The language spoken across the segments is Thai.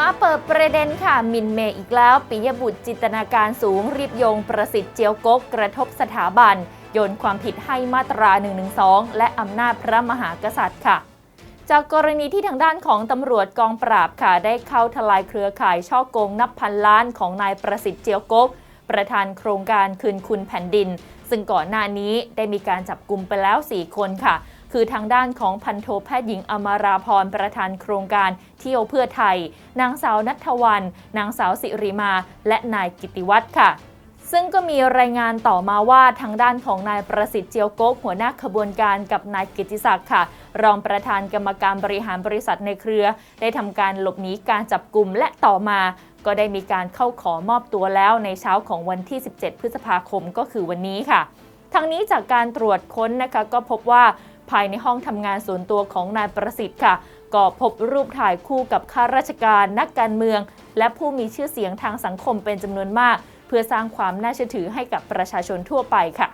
มาเปิดประเด็นค่ะ มินเมย์อีกแล้วปิยบุตรจินตนาการสูงรีบโยงประสิทธิ์เจียวกกกระทบสถาบัน โยนความผิดให้มาตรา 112 และอำนาจพระมหากษัตริย์ค่ะ จากกรณีที่ทางด้านของตำรวจกองปราบค่ะ ได้เข้าทลายเครือข่ายช่อโกงนับพันล้านของนายประสิทธิ์เจียวกก ประธานโครงการคืนคุณแผ่นดิน ซึ่งก่อนหน้านี้ได้มีการจับกลุ่มไปแล้ว 4 คนค่ะ คือทางด้านของพันโทแพทย์หญิงอมาราพรประธานโครงการเที่ยวเพื่อไทย นางสาวนัทวัน นางสาวสิริมา และนายกิติวัฒน์ค่ะซึ่งก็มีรายงานต่อมาว่าทางด้านของนายประสิทธิ์เจียวโก๊กหัวหน้าขบวนการกับนายกิติศักดิ์ค่ะ รองประธานกรรมการบริหารบริษัทในเครือ ได้ทำการหลบหนีการจับกลุ่มและต่อมา ก็ได้มีการเข้าขอมอบตัวแล้วในเช้าของวันที่ 17 พฤษภาคมก็คือวันนี้ค่ะทั้งนี้จากการตรวจค้นนะคะก็พบว่า ภายในห้องทำงานส่วนตัวของนายประสิทธิ์ค่ะ ก็พบรูปถ่ายคู่กับข้าราชการนักการเมือง และผู้มีชื่อเสียงทางสังคมเป็นจำนวนมาก เพื่อสร้างความน่าเชื่อถือให้กับประชาชนทั่วไปค่ะ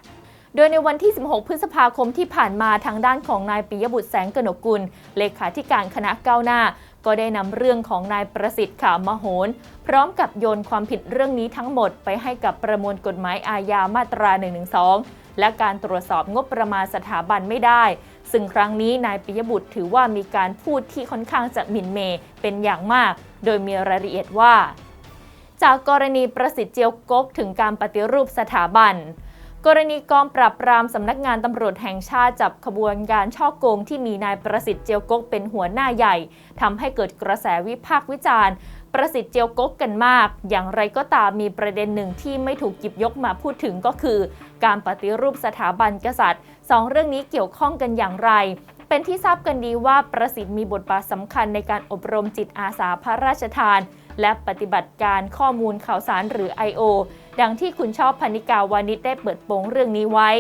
โดยในวันที่ 16 พฤษภาคมที่ผ่านมาทางด้านของนายปิยบุตรแสงกนกกุล เลขาธิการคณะก้าวหน้า ก็ได้นำเรื่องของนายประสิทธิ์ขามโหน พร้อมกับโยนความผิดเรื่องนี้ทั้งหมดไปให้กับประมวลกฎหมายอาญามาตรา 112 และการตรวจสอบงบประมาณสถาบันไม่ได้ ซึ่งครั้งนี้นายปิยบุตรถือว่ามีการพูดที่ค่อนข้างจะหมิ่นเมย์เป็นอย่างมาก โดยมีรายละเอียดว่า จากกรณีประสิทธิ์เจียวกกถึงการปฏิรูปสถาบันกรณีกองปราบปรามสำนักงานตำรวจแห่งชาติจับขบวนการช่อโกงที่มีนายประสิทธิ์เจียวกกเป็นหัวหน้าใหญ่ทำให้เกิดกระแสวิพากษ์วิจารณ์ ประสิทธิ์เจียวกกกันมาก อย่างไรก็ตามมีประเด็นหนึ่งที่ไม่ถูกหยิบยกมาพูดถึงก็คือ การปฏิรูปสถาบันกษัตริย์สองเรื่องนี้เกี่ยวข้องกันอย่างไร เป็นที่ทราบกันดีว่าประสิทธิ์มีบทบาทสำคัญในการอบรมจิตอาสาพระราชทาน และปฏิบัติการข้อมูลข่าวสารหรือ I.O. ดังที่คุณชอบพนิกาวานิชได้เปิดโปงเรื่องนี้ไว้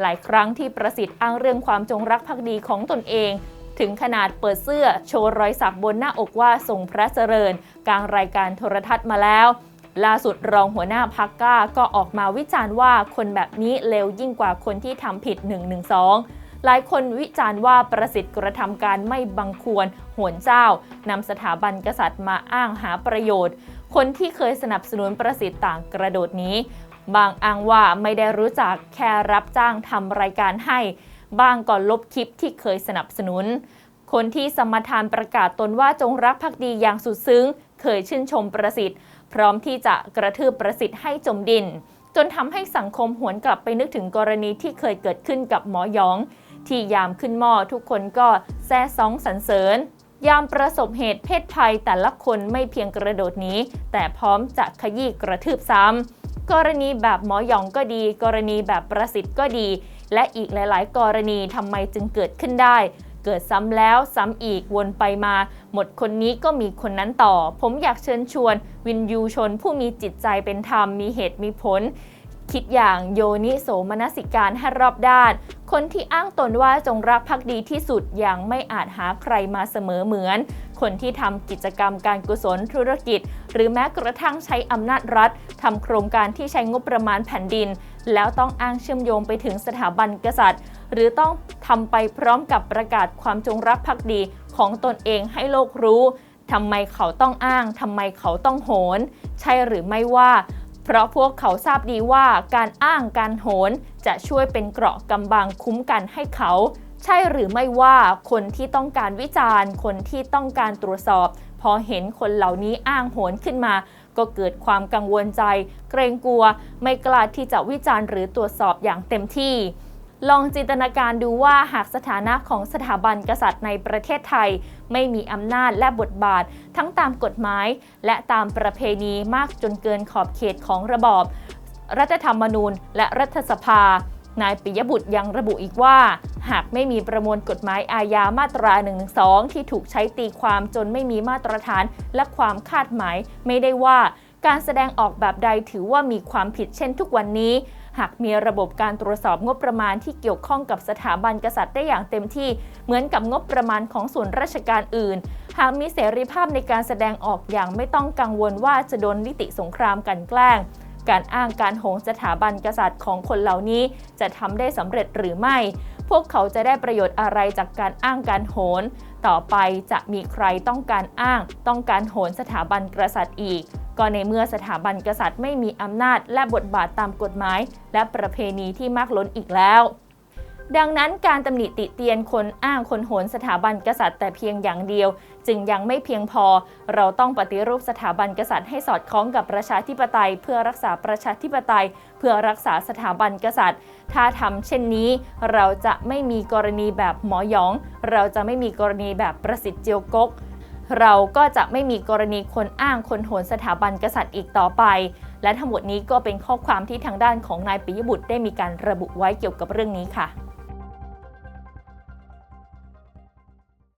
หลายครั้งที่ประสิทธิ์อ้างเรื่องความจงรักภักดีของตนเอง ถึงขนาดเปิดเสื้อโชว์รอยสักบนหน้าอกว่าทรงพระเจริญ กลางรายการโทรทัศน์มาแล้ว ล่าสุดรองหัวหน้าพักก้าก็ออกมาวิจารณ์ว่าคนแบบนี้เลวยิ่งกว่าคนที่ทำผิด 112หลายคนวิจารณ์ว่าประสิทธิ์กระทำการไม่บังควรหวนเจ้านำสถาบันกษัตริย์มาอ้างหาประโยชน์ คนที่เคยสนับสนุนประสิทธิ์ต่างกระโดดนี้ บางอ้างว่าไม่ได้รู้จักแค่รับจ้างทำรายการให้ บางก็ลบคลิปที่เคยสนับสนุน คนที่สมทานประกาศตนว่าจงรักภักดีอย่างสุดซึ้ง เคยชื่นชมประสิทธิ์ พร้อมที่จะกระทืบประสิทธิ์ให้จมดิน จนทำให้สังคมหวนกลับไปนึกถึงกรณีที่เคยเกิดขึ้นกับหมอยอง ที่ยามขึ้นหม้อทุกคนก็แซ่ซองสรรเสริญยามประสบเหตุเพศภัยแต่ละคนไม่เพียงกระโดดนี้ แต่พร้อมจะขยี้กระทืบซ้ำ กรณีแบบหมอหยองก็ดี กรณีแบบประสิทธิ์ก็ดี และอีกหลาย ๆ กรณีทำไมจึงเกิดขึ้นได้ เกิดซ้ำแล้วซ้ำอีกวนไปมา หมดคนนี้ก็มีคนนั้นต่อ ผมอยากเชิญชวน วินยูชนผู้มีจิตใจเป็นธรรมมีเหตุมีผล คิดอย่างโยนิโสมนสิการให้รอบด้าน คนที่อ้างตนว่าจงรักภักดีที่สุดอย่างไม่อาจหาใครมาเสมอเหมือน คนที่ทำกิจกรรมการกุศลธุรกิจ หรือแม้กระทั่งใช้อำนาจรัฐทำโครงการที่ใช้งบประมาณแผ่นดิน แล้วต้องอ้างเชื่อมโยงไปถึงสถาบันกษัตริย์ หรือต้องทำไปพร้อมกับประกาศความจงรักภักดีของตนเองให้โลกรู้ทำไมเขาต้องอ้าง ทำไมเขาต้องโหน ใช่หรือไม่ว่า เพราะพวกเขาทราบดีว่าการอ้างการโหนจะช่วยเป็นเกราะกำบังคุ้มกันให้เขา ใช่หรือไม่ว่าคนที่ต้องการวิจารณ์ คนที่ต้องการตรวจสอบ พอเห็นคนเหล่านี้อ้างโหนขึ้นมา ก็เกิดความกังวลใจ เกรงกลัว ไม่กล้าที่จะวิจารณ์หรือตรวจสอบอย่างเต็มที่ ลองจินตนาการดูว่าหากสถานะของสถาบันกษัตริย์ในประเทศไทย ไม่มีอำนาจและบทบาท ทั้งตามกฎหมาย และตามประเพณีมากจนเกินขอบเขตของระบอบ รัฐธรรมนูญ และรัฐสภา นายปิยบุตรยังระบุอีกว่า หากไม่มีประมวลกฎหมายอาญามาตรา1นึที่ถูกใช้ตีความจนไม่มีมาตรฐานและความคาดหมายไม่ได้ว่า การแสดงออกแบบใดถือว่ามีความผิดเช่นทุกวันนี้ หากมีระบบการตรวจสอบงบประมาณที่เกี่ยวข้องกับสถาบันกษัตริย์ได้อย่างเต็มที่เหมือนกับงบประมาณของส่วนราชการอื่น หากมีเสรีภาพในการแสดงออกอย่างไม่ต้องกังวลว่าจะโดนนิติสงครามกันแกล้งการอ้างการโหงสถาบันกษัตริย์ของคนเหล่านี้จะทำได้สำเร็จหรือไม่ พวกเขาจะได้ประโยชน์อะไรจากการอ้างการโหน ต่อไปจะมีใครต้องการอ้าง ต้องการโหนสถาบันกษัตริย์อีก ก็ในเมื่อสถาบันกษัตริย์ไม่มีอำนาจและบทบาทตามกฎหมาย และประเพณีที่มากล้นอีกแล้ว ดังนั้นการตำหนิติเตียนคนอ้างคนโหนสถาบันกษัตริย์แต่เพียงอย่างเดียว จึงยังไม่เพียงพอ เราต้องปฏิรูปสถาบันกษัตริย์ให้สอดคล้องกับประชาธิปไตย เพื่อรักษาประชาธิปไตย เพื่อรักษาสถาบันกษัตริย์ ถ้าทำเช่นนี้ เราจะไม่มีกรณีแบบหมอหยอง เราจะไม่มีกรณีแบบประสิทธิ์เจียวกกเราก็จะไม่มีกรณีคนอ้างคนโหนสถาบันกษัตริย์อีกต่อไป และทั้งหมดนี้ก็เป็นข้อความที่ทางด้านของนายปิยบุตรได้มีการระบุไว้เกี่ยวกับเรื่องนี้ค่ะ